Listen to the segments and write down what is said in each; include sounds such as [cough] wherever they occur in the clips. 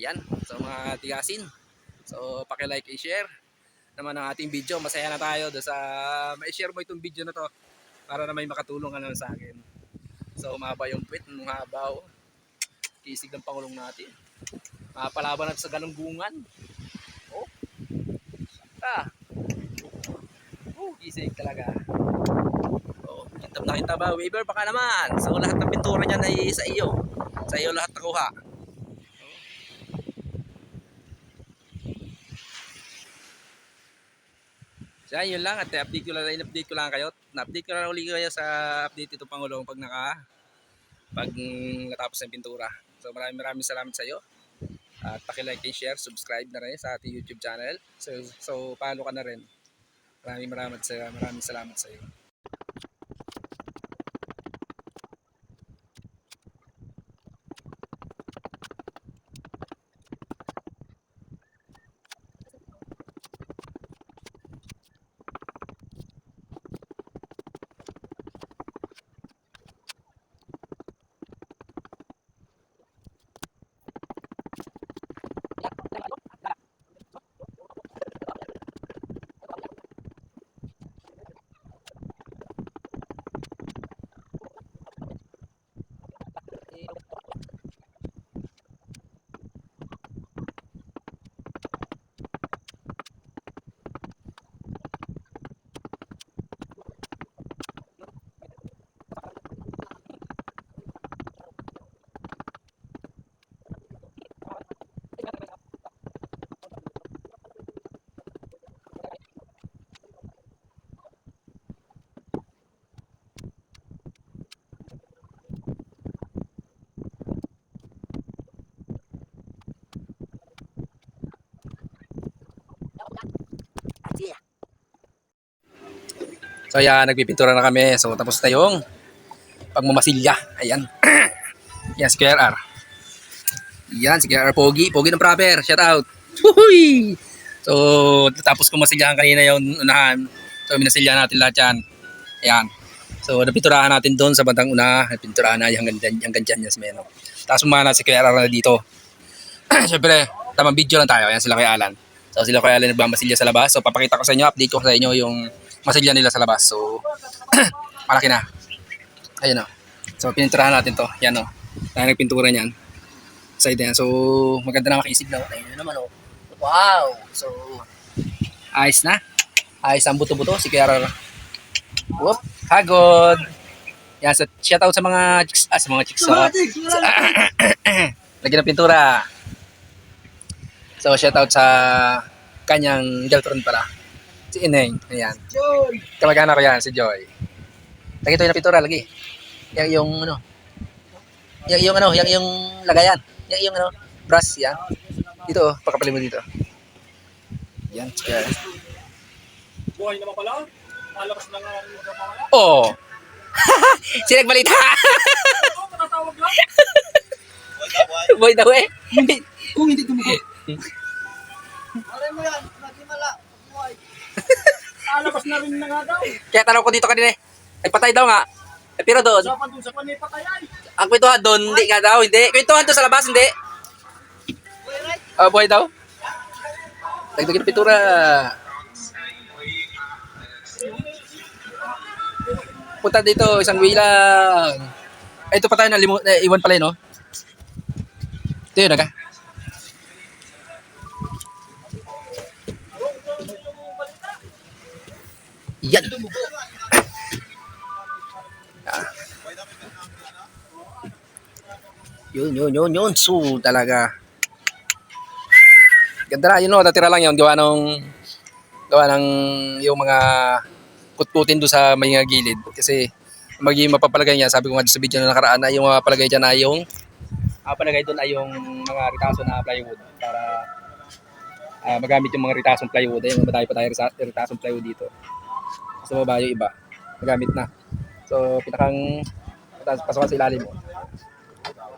Ayan, so mga tigasin. So, paki-like and share naman ang ating video. Masaya na tayo doon sa ma-share mo itong video na to para na may makatulong ka sa akin. So, umaba yung puwit, nung habaw. Kisig ng Pangulong natin. Mapalaban natin sa galunggungan. Oh. Ah. Oh, kisig talaga. Oh, kintab na kintab ba? Weaver, baka naman. So, lahat ng pintura niyan ay sa iyo. Sa iyo lahat nakuha. So, yun lang. At update ko lang, in-update ko lang kayo. Na-update ko lang uli kayo sa update ito Pangulong pag naka pag natapos ng pintura. So maraming maraming salamat sa iyo. At paki-like and share, subscribe na rin sa ating YouTube channel. So, so follow ka na rin. Maraming maraming, maraming salamat sa iyo. So yan, nagpipintura na kami. So tapos na yung pagmamasilya. Ayan. [clears throat] yan, si KRR. Yan, si KRR Pogi. Pogi ng proper. Shout out. Huhuy! So, tapos kung masilyahan kanina yung unahan. So, minasilya natin lahat yan. Ayan. So, napinturahan natin doon sa bandang una. Napinturahan na hanggang, hanggang dyan yung smeno. Tapos umana si KRR na dito. [clears throat] Siyempre, tamang video lang tayo. Ayan sila kay Alan. So, sila kay Alan nagmamasilya sa labas. So, papakita ko sa inyo, update ko sa inyo yung masilya nila sa labas. So, [clears throat] malaki na. Ayun o. So, pininturahan natin to. Yan o. Tayo nagpintura niyan. Side yan. So, maganda na makisig na. Ayun naman o. Wow! So, ayos na. Ayos ang buto-buto. Si Kiara. Whoop. Hagod. Yan. So, shout out sa mga chicks. Ah, sa mga chicks. So, [clears throat] lagyan ng pintura. So, shout out sa kanyang girlfriend pala. Si Ineng. Ayan. Kamag-anak ko yan, si Joy. Lagi ito yung pintura, lagi. Yang yung ano. Yang yung ano, yang yung lagayan. Yang yung ano, brush yan. Dito oh, pakapalin mo dito. Yan, kaya. Buhay naman pala. Malakas na nga ang pamala. Oh. [laughs] si nagbalita. Oo, matatawag lang. Boy daw eh. Kung hindi tumugot. Aray mo yan. Alabas na rin na nga daw. Kaya tanong ko dito kanina eh. Ay patay daw nga. Eh, pero doon, Usapan dun sa panipatayay. ang kwentuhan doon, hindi nga daw, hindi. Kwentuhan doon sa labas, hindi. Ah, buhay daw. Dagdagan ng pintura. Punta dito, isang way lang. Ay, ito pa tayo na limu- eh, iwan pala yun, no? Ito yun, aga. Yan. Ah. Yun, yun, yun, yun. So, talaga. Ganda na, yun o, natira lang yun. Gawa ng, gawa ng yung mga kutkutin doon sa may gilid. Kasi, magiging mapapalagay niya, sabi ko nga sa video na nakaraan, na yung mapapalagay dyan na yung, mapapalagay doon ay yung mga ritaso na plywood para ah, magamit yung mga ritasong plywood. Ayun, madami pa tayo ritasong plywood dito. Sa baba yung iba, magamit na. So, pinakang pasokan sa ilalim.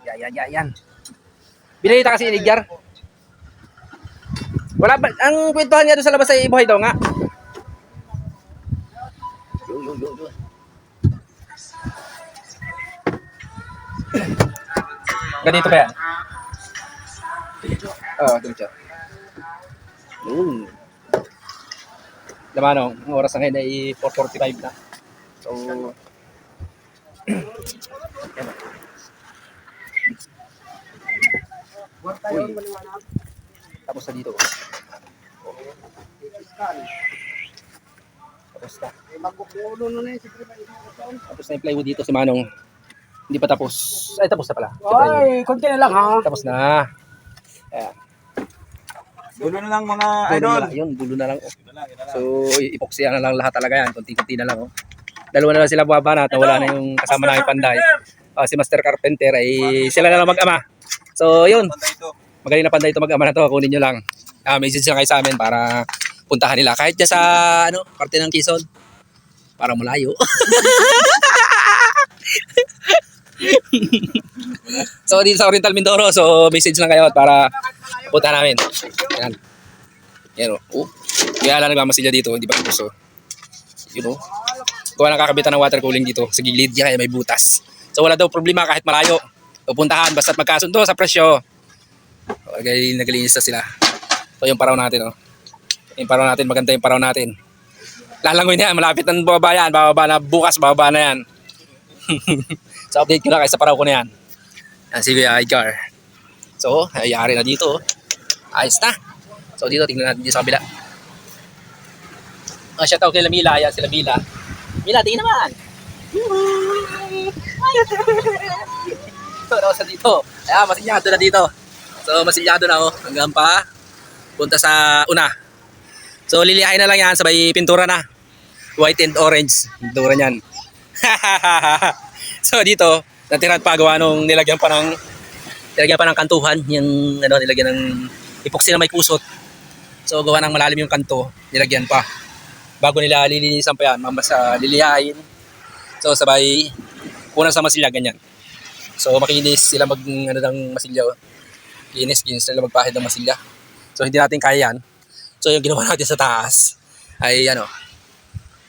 Yan, yan, yan, yan. Binilita kasi ni Edgar. Wala ba, ang kwentuhan niya doon sa labas ay buhay daw nga. [clears throat] Ganito pa yan. Oo, diretso. Yun. Naman, ang oras na ngayon ay 4.45 na. So, Uy. [clears throat] Tapos na dito. Tapos na. Eh, magkukulo na na. Tapos na yung plywood dito si Manong. Hindi pa tapos. Ay, tapos na pala. Ay, konti na lang ha. Tapos na. Ayan. Dulo na lang mga Dulo idol. na lang. Yun, dulo na lang. Oh. So, ipoksya na lang lahat talaga yan. Kunti-kunti na lang. Oh. Dalawa na lang sila buwaba na. Wala na yung kasama na yung panday. Ah, si Master Carpenter ay sila na lang mag-ama. So, yun. Magaling na panday ito mag-ama na to. Kunin nyo lang. Ah, message lang kayo sa amin para puntahan nila. Kahit dyan sa ano, parte ng Quezon. Para malayo. [laughs] [laughs] so, dito sa Oriental Mindoro. So, message lang kayo para puntahan namin. Yan. Yan o. Oh. Kaya lang nagmamasilya dito. Hindi pa tapos o. You know. Kuha ng kakabitan ng water cooling dito. Sa gilid niya kaya may butas. So, wala daw problema kahit malayo. Pupuntahan basta magkasundo sa presyo. Okay, naglinis na sila. So, yung paraw natin, oh. Yung paraw natin, maganda yung paraw natin. Lalangoy na yan, malapit ng bababa yan. Bababa na, bukas, bababa na yan. [laughs] so, update ko na kayo sa paraw ko na yan. Yan, si Kuya Edgar. So, ayari na dito. oh. Ayos na. So, dito, tingnan natin dito sa kabila. Oh, shout out kay Mila. Yan, sila Mila. Mila, tingin naman. So, sa dito. Ayan, masilyado na dito. So, masilyado na oh. Hanggang pa punta sa una. So, lilihain na lang yan. Sabay pintura na. White and orange. Pintura niyan. [laughs] [laughs] so, dito, natirahan pa gawa nung nilagyan pa ng nilagyan pa ng kantuhan. Yung ano, nilagyan ng epoxy na may kusot. So, gawa ng malalim yung kanto. Nilagyan pa. Bago nila lilinisan pa yan. Mamasa lilihain. So, sabay una sa masilya, ganyan. So, makinis sila mag, ano ng masilya. oh. Kinis, kinis sila magpahid ng masilya. So, hindi natin kaya yan. So, yung ginawa [laughs] natin sa taas ay, ano,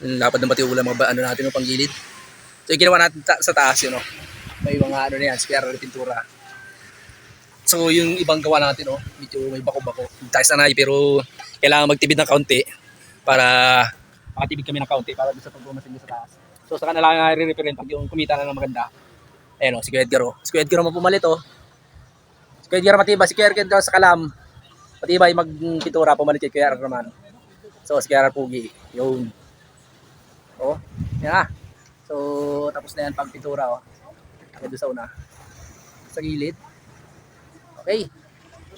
lapad ng bati ulam, mga ano natin, yung panggilid. So, yung ginawa natin ta- sa taas, yun, oh. May mga, ano na yan, square na pintura. So, yung ibang gawa natin, oh, medyo may bako-bako. Tayo sanay, pero kailangan magtibid ng kaunti para makatibid kami ng kaunti para sa pagbumasin sa taas. So, sa kanila nga i-referent pag yung kumita na ng maganda. Ayan, oh, si Kuya Edgar, oh. Si Kuya Edgar mo pumalit, oh. Si Kuya Edgar matibay, si Kuya Edgar sa kalam. Matibay magpintura, pumalit kay Kuya Edgar naman. So, si Kuya Pugi, yun. Oh, yan na. So, tapos na yan pag pintura, oh. Ayan doon sa una. Sa gilid. Okay.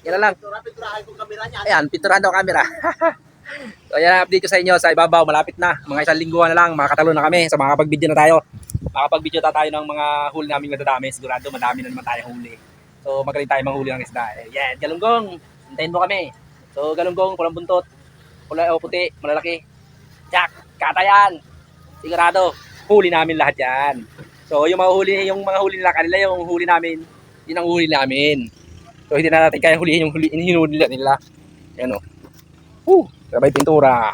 Yan lang. Pinturahan ko kamera niya. Ayan, pinturahan daw camera. [laughs] so, yan update ko sa inyo sa ibabaw. Malapit na. Mga isang lingguhan na lang. Makakatalo na kami. So, makakapag-video na tayo. Makakapag-video na tayo ng mga huli namin madadami. Sigurado madami na naman tayo huli. So, magaling tayo manghuli ng isda. Eh, Yeah, galunggong. Hintayin mo kami. So, galunggong, pulang buntot. Pula o puti, malalaki. Jack, katayan. Sigurado, huli namin lahat yan. So, yung mga huli, yung mga huli nila, kanila yung huli namin. Yun ang huli namin. So, hindi na natin kaya hulihin yung huli, hinuli nila nila. Yan o. Woo! Sabay pintura.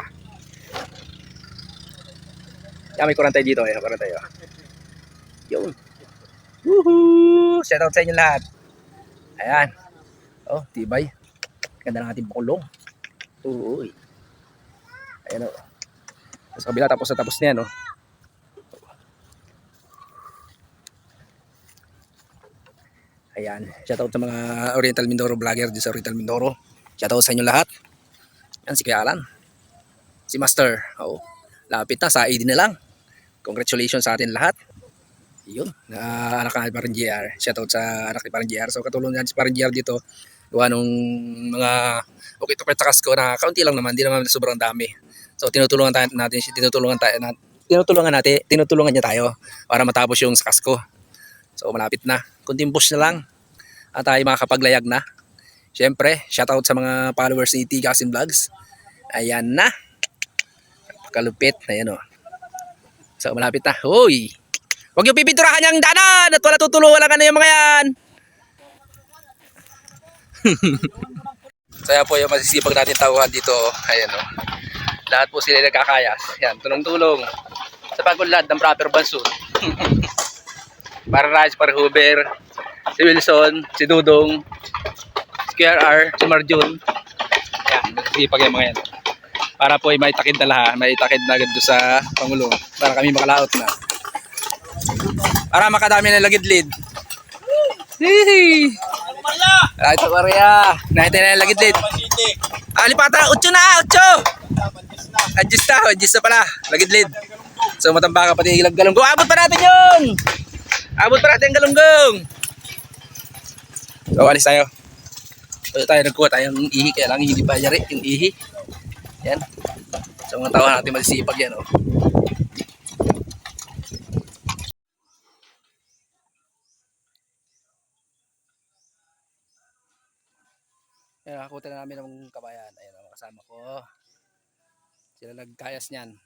Yan, may kurantay dito. Ayan, kurantay. Oh. Yun. Woohoo! Shout out sa inyo lahat. Ayan. Oh, tibay. Ganda ng ating bakulong. Uy. Ayan o. Sa kabila, tapos na tapos na yan, oh. Ayan. Shoutout sa mga Oriental Mindoro vlogger dito sa Oriental Mindoro. Shoutout sa inyo lahat. Yan si Kuya Alan. Si Master. Oo. Lapit na. Sa ID na lang. Congratulations sa atin lahat. Yun. Na anak ni Parang JR. Shoutout sa anak ni Parang JR. So katulong yan si Parang JR dito. Gawa nung mga okay to petakas ko na kaunti lang naman. Di naman sobrang dami. So tinutulungan tayo natin. Tinutulungan tayo na tinutulungan natin, tinutulungan niya tayo para matapos yung sakas ko. So malapit na. Kunting push na lang at tayo makakapaglayag na. Siyempre, shoutout sa mga followers ni T. Gasin Vlogs. Ayan na. Kalupit. Ayan o. So, malapit na. Hoy! Huwag yung pipinturahan niyang danan at wala tutulungan lang ano yung mga yan. [laughs] so, yan po yung masisipag natin tauhan dito. Ayan o. Lahat po sila nagkakayas. Yan, tulong-tulong sa pagulad ng proper bansun. [laughs] para Rice, para Huber, si Wilson, si Dudong, si QRR, si Marjun. Yan, nagsipag yung mga yan. Para po ay may takid na lahat, may takid na agad sa Pangulo. Para kami makalaot na. Para makadami na lagidlid. Hihi! Ay, ito Maria. Nakita na yung lagidlid. Ah, lipata, 8 na, 8! Adjust na, adjust na pala. Lagidlid. So matamba ka pati ilag galunggong. Abot pa natin yun! Abot pa natin ang galunggong. So alis tayo. So tayo nagkuha tayong ihi kaya lang hindi pa yari yung ihi. Yan. So mga tao natin masisipag yan oh. Yan, nakakuha na namin ng kabayan. Ayan, mga kasama ko. Sila nagkayas niyan.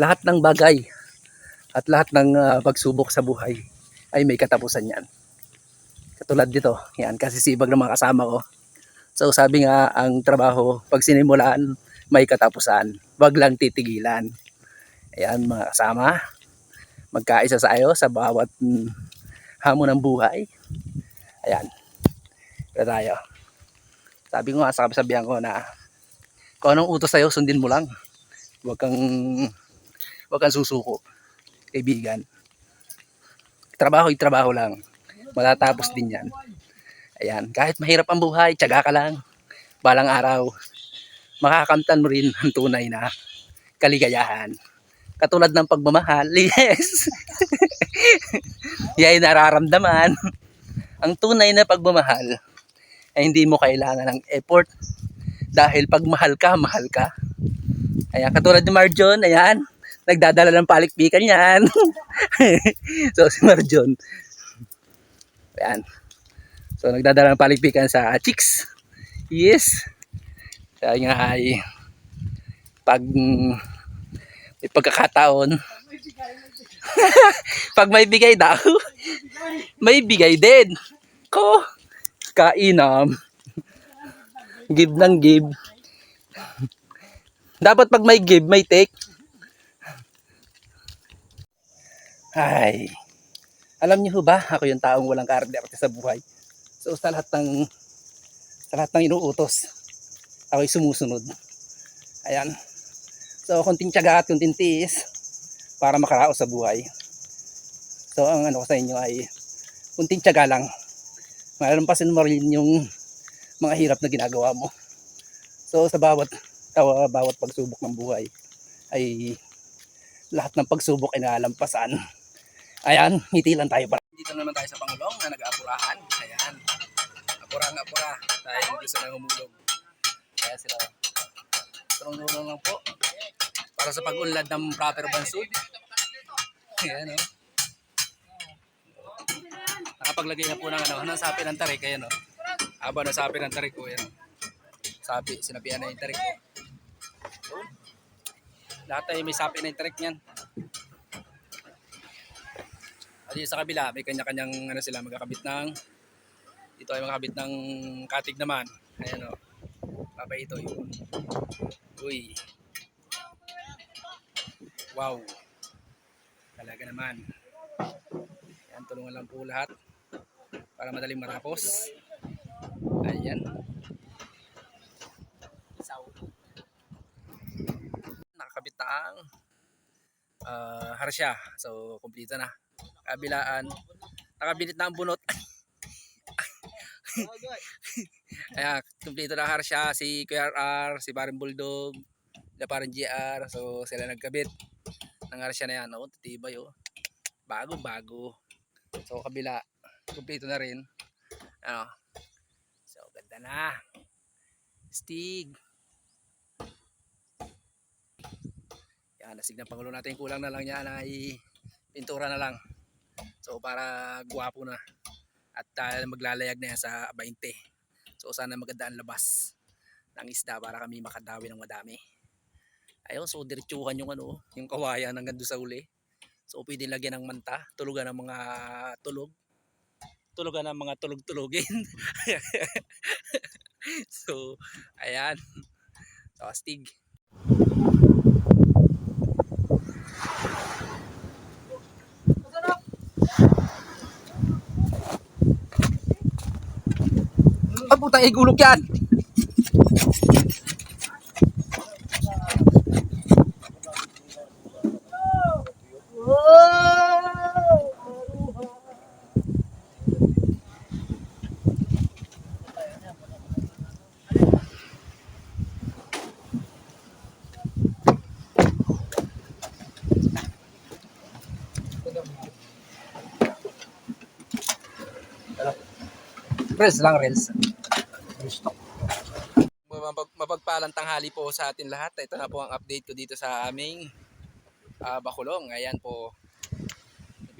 Lahat ng bagay at lahat ng ah, pagsubok sa buhay ay may katapusan yan. Katulad dito, yan, kasi sibag ng mga kasama ko. So sabi nga, ang trabaho, pag sinimulaan, may katapusan. Wag lang titigilan. Ayan mga kasama, magkaisa tayo sa bawat mm, hamon ng buhay. Ayan. Ito tayo. Sabi ko nga sa kasabihan ko na kung anong utos sa'yo, sundin mo lang. Huwag kang, huwag kang susuko. Kaibigan. Trabaho, trabaho lang. Matatapos din yan. Ayan. Kahit mahirap ang buhay, tiyaga ka lang. Balang araw, makakamtan mo rin [laughs] ang tunay na kaligayahan. Katulad ng pagmamahal, [laughs] yes. Yan nararamdaman. Ang tunay na pagmamahal ay hindi mo kailangan ng effort dahil pag mahal ka, mahal ka. Ayan, katulad ni Marjon, ayan, nagdadala ng palikpikan yan. [laughs] so si Marjon, ayan, so nagdadala ng palikpikan sa chicks. Yes. Kaya nga ay pag may pagkakataon. [laughs] Pag may bigay daw may bigay din. Ko kainam. Give ng give. Dapat pag may give may take ay alam niyo ba ako yung taong walang kaarte sa buhay. So sa lahat ng sa lahat ng inuutos ako'y sumusunod. Ayan. So konting tiyaga at konting tiis para makaraos sa buhay. So ang ano ko sa inyo ay konting tiyaga lang. Malalampasin mo rin yung mga hirap na ginagawa mo. So sa bawat tawa, bawat pagsubok ng buhay ay lahat ng pagsubok ay nalalampasan ayan ngiti lang tayo para dito naman tayo sa Pangulong na nag-aapurahan. Ayan. Apurang apura. Dahil gusto na humulog kaya sila. Tulong-tulong lang po. Para sa pag-unlad ng proper bansud ayan o nakapaglagay na po ng ano ng sapi ng tarik? Ayan o haba ng sapi ng tarik ko ayan. O sapi sinabihan na yung tarik ko lahat ay may sapi na yung tarik niyan at sa kabila may kanya-kanyang ano sila magkakabit ng dito ay makakabit ng katig naman. Ayan o babay ito yun. Uy. Wow. Talaga naman. Yan tulungan lang po lahat para madaling matapos. Ayan. Saw. nakakabit na ang ah, harsya. So kumpleto na kabilaan nakabilit na ang bunot [laughs] Ayan, kumpleto na harsya si QRR, si Parin Bulldog, si Parin GR. So sila nagkabit ng harsya na yan. Oh, titibay oh. Bago, bago. So kabila, kumpleto na rin. Ano? So ganda na. Stig. Yan, nasig na pangulo natin. Kulang na lang yan ay pintura na lang. So para guwapo na at uh, maglalayag na yan sa 20. So sana maganda ang labas ng isda para kami makadawi ng madami. Ayun, so diretsuhan yung ano, yung kawayan hanggang doon sa uli. So pwede lagyan ng manta, tulugan ng mga tulog. Tulugan ng mga tulog-tulugin. [laughs] so, ayan. So, astig. Patay igulok yan. Reels lang, reels. Tanghali po sa atin lahat. Ito na po ang update ko dito sa aming ah, Bakulong. Ayan po.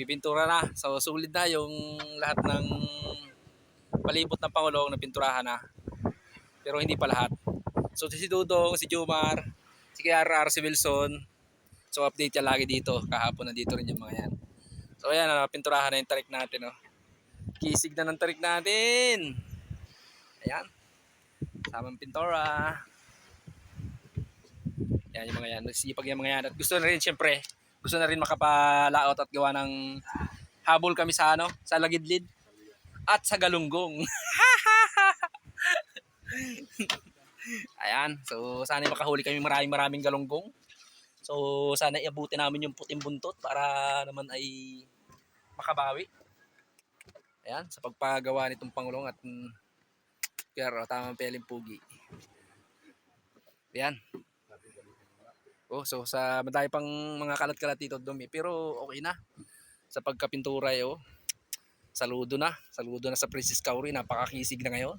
Pipintura na. So sulit na yung lahat ng palibot ng Pangulong na pinturahan na. Pero hindi pa lahat. So si Dudong, si Jumar, si KRR, si Wilson. So update yan lagi dito. Kahapon nandito rin yung mga yan. So ayan, ah, pinturahan na yung tarik natin. Oh. Kisig na ng tarik natin. Ayan. Samang pintora. Yan yung mga yan. Nagsipag yung mga yan. At gusto na rin siyempre, gusto na rin makapalaot at gawa ng habol kami sa ano, sa lagidlid at sa galunggong. [laughs] Ayan. So, sana makahuli kami maraming maraming galunggong. So, sana iabuti namin yung puting buntot para naman ay makabawi. Ayan, sa pagpagawa nitong Pangulong at mm, pero tamang peling pugi. Ayan. Oh, so sa madami pang mga kalat-kalat dito dumi pero okay na. Sa pagkapintura eh, oh. Saludo na. Saludo na sa Princess Kauri. Napakakisig na ngayon.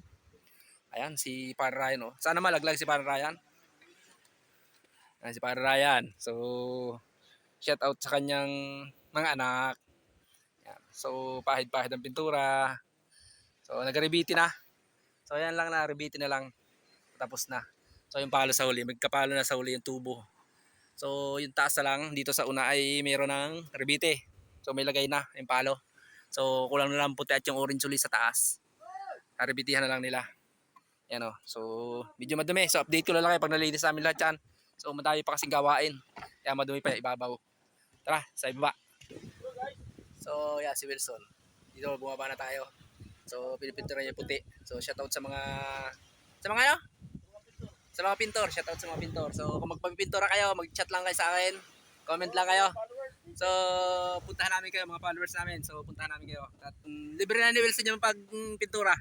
Ayan, si Para Ryan. Oh. Sana malaglag si Para Ryan. Ayan, si Para Ryan. So, shout out sa kanyang mga anak. Ayan. So, pahid-pahid ang pintura. So, nag-rebiti na. So, ayan lang na. Rebiti na lang. Tapos na. So, yung palo sa huli. Magkapalo na sa huli yung tubo. So, yung taas na lang. Dito sa una ay mayroon ng rebite. So, may lagay na yung palo. So, kulang na lang puti at yung orange uli sa taas. Karebitihan na lang nila. Yan o. So, medyo madumi. So, update ko na lang kayo pag nalinis namin lahat yan. So, madami pa kasing gawain. Kaya madumi pa ibabaw. Tara, sa ibaba. So, yeah, si Wilson. Dito, bumaba na tayo. So, pinipintura niya puti. So, shoutout sa mga... Sa mga ano? Sa mga pintor. Shoutout sa mga pintor. So, kung magpapintura kayo, mag-chat lang kayo sa akin. Comment lang kayo. So, puntahan namin kayo, mga followers namin. So, puntahan namin kayo. At mm, libre na ni Wilson yung pagpintura.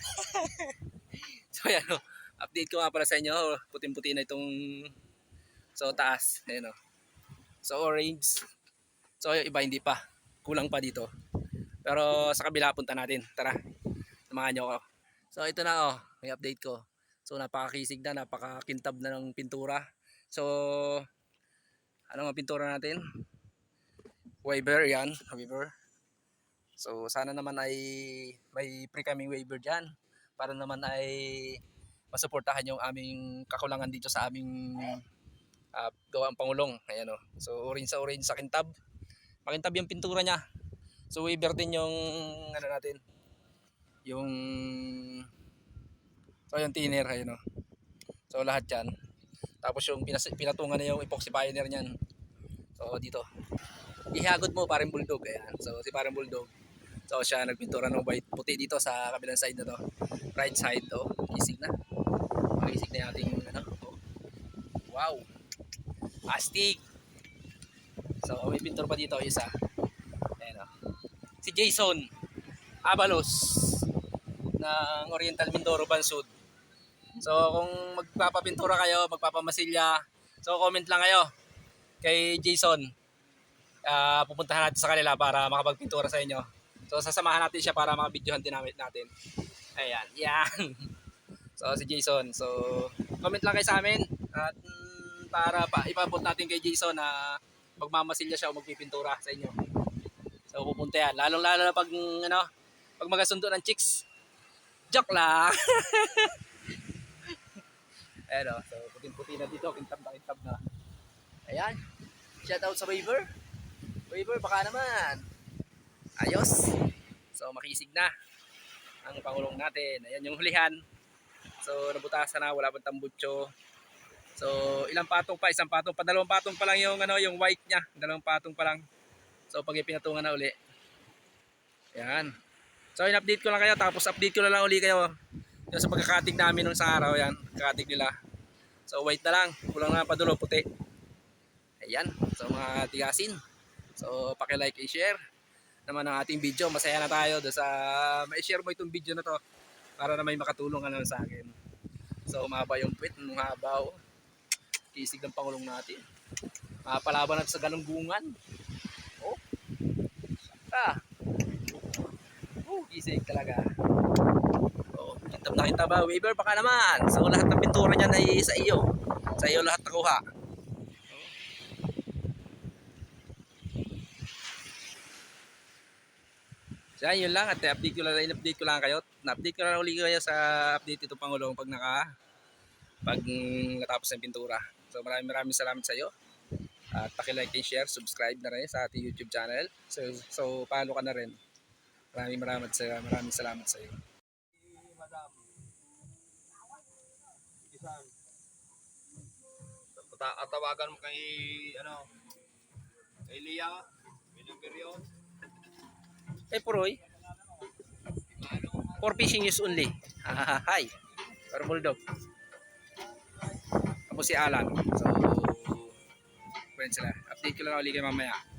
[laughs] so, ayan o. Update ko nga pala sa inyo. Puting-puti na itong so taas. Ayan o. So, orange. So, iba hindi pa. Kulang pa dito. Pero sa kabila punta natin. Tara. Samahan nyo ako. So, ito na oh. May update ko. So, napakakisig na. Napakakintab na ng pintura. So, ano ang pintura natin? Waiver yan. Waiver. So, sana naman ay may pre kaming waiver dyan. Para naman ay masuportahan yung aming kakulangan dito sa aming uh, gawang pangulong. Ayan o. So, orange sa orange sa kintab. Makintab yung pintura niya. So, waiver din yung ano natin. Yung So, yung thinner. Ayan o. So, lahat yan. Tapos yung pinatungan na yung epoxy pioneer niyan. So, dito. Ihagod mo parang bulldog. Ayan. So, si parang bulldog. So, siya nagpintura ng white puti dito sa kabilang side na to. Right side. Oh, isig na. Makisig na yung ating ano. Oh. Wow. Astig. So, may pintor pa dito isa. Ayan oh. Si Jason Abalos ng Oriental Mindoro Bansud. So, kung magpapapintura kayo, magpapamasilya, so comment lang kayo kay Jason. Ah, pupuntahan natin sa kanila para makapagpintura sa inyo. So, sasamahan natin siya para makabidyohan din natin. Ayan, yan. [laughs] So, si Jason. So, comment lang kayo sa amin at mm, para pa ipabot natin kay Jason na magmamasilya siya o magpipintura sa inyo. So, pupunta yan. Lalong-lalo na pag, mm, ano, pag magasundo ng chicks. Joke lang. [laughs] Ayan o. So, puting-puti na dito. Kintab na. Ayan. Shout out sa waiver. Waiver, baka naman. Ayos. So, makisig na ang pangulong natin. Ayan yung hulihan. So, nabutasan na. Wala pang tambutso. So, ilang patong pa? Isang patong pa. Dalawang patong pa lang yung, ano, yung white niya. Dalawang patong pa lang. So, pag ipinatungan na uli. Ayan. So, in-update ko lang kayo. Tapos, update ko na lang uli kayo. Yung sa pagkakatig namin nung sa araw. Yan. Kakatig nila. So, wait na lang. Kulang na padulo. Puti. Ayan. So, mga tigasin. So, paki-like and share naman ang ating video. Masaya na tayo doon sa ma-share mo itong video na to para na may makatulong ka sa akin. So, umaba yung puwit nung habaw. Kisig ng Pangulong natin. Mapalaban natin sa galunggungan. Oh. Ah. Oh, kisig talaga. Kintab na kintab ba? Weaver, baka naman. So, lahat ng pintura niyan ay sa iyo. Sa iyo lahat nakuha. So yan, yun lang at update ko lang, in-update ko lang kayo. Na-update ko lang uli kayo sa update ito Pangulong pag naka pag natapos ng pintura. So maraming maraming salamat sa iyo. At paki-like and share, subscribe na rin sa ating YouTube channel. So so follow ka na rin. Maraming maraming maraming salamat sa iyo. Tatawagan mo kay, ano, kay Lia. Yun. Eh Puroy. For fishing use only. [laughs] Hi. Para bulldog. Ako si Alan. So, friends sila. Update ko lang ulit kayo mamaya.